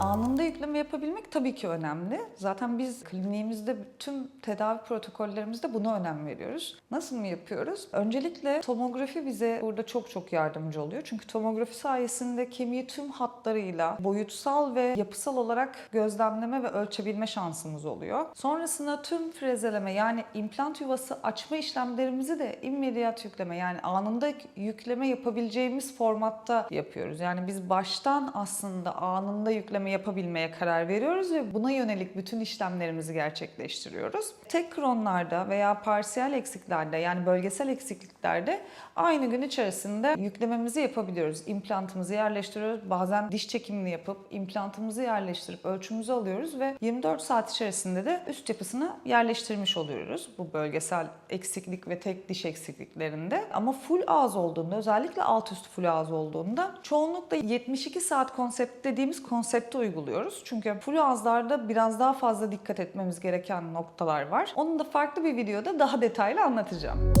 Anında yükleme yapabilmek tabii ki önemli. Zaten biz kliniğimizde tüm tedavi protokollerimizde buna önem veriyoruz. Nasıl mı yapıyoruz? Öncelikle tomografi bize burada çok çok yardımcı oluyor. Çünkü tomografi sayesinde kemiği tüm hatlarıyla boyutsal ve yapısal olarak gözlemleme ve ölçebilme şansımız oluyor. Sonrasında tüm frezeleme yani implant yuvası açma işlemlerimizi de immediat yükleme yani anında yükleme yapabileceğimiz formatta yapıyoruz. Yani biz baştan aslında anında yükleme yapabilmeye karar veriyoruz ve buna yönelik bütün işlemlerimizi gerçekleştiriyoruz. Tek kronlarda veya parsiyel eksiklerde yani bölgesel eksikliklerde aynı gün içerisinde yüklememizi yapabiliyoruz. İmplantımızı yerleştiriyoruz. Bazen diş çekimini yapıp implantımızı yerleştirip ölçümüzü alıyoruz ve 24 saat içerisinde de üst yapısını yerleştirmiş oluyoruz. Bu bölgesel eksiklik ve tek diş eksikliklerinde. Ama full ağız olduğunda özellikle alt üst full ağız olduğunda çoğunlukla 72 saat konsept dediğimiz konsepte uyguluyoruz. Çünkü full ağızlarda biraz daha fazla dikkat etmemiz gereken noktalar var. Onu da farklı bir videoda daha detaylı anlatacağım.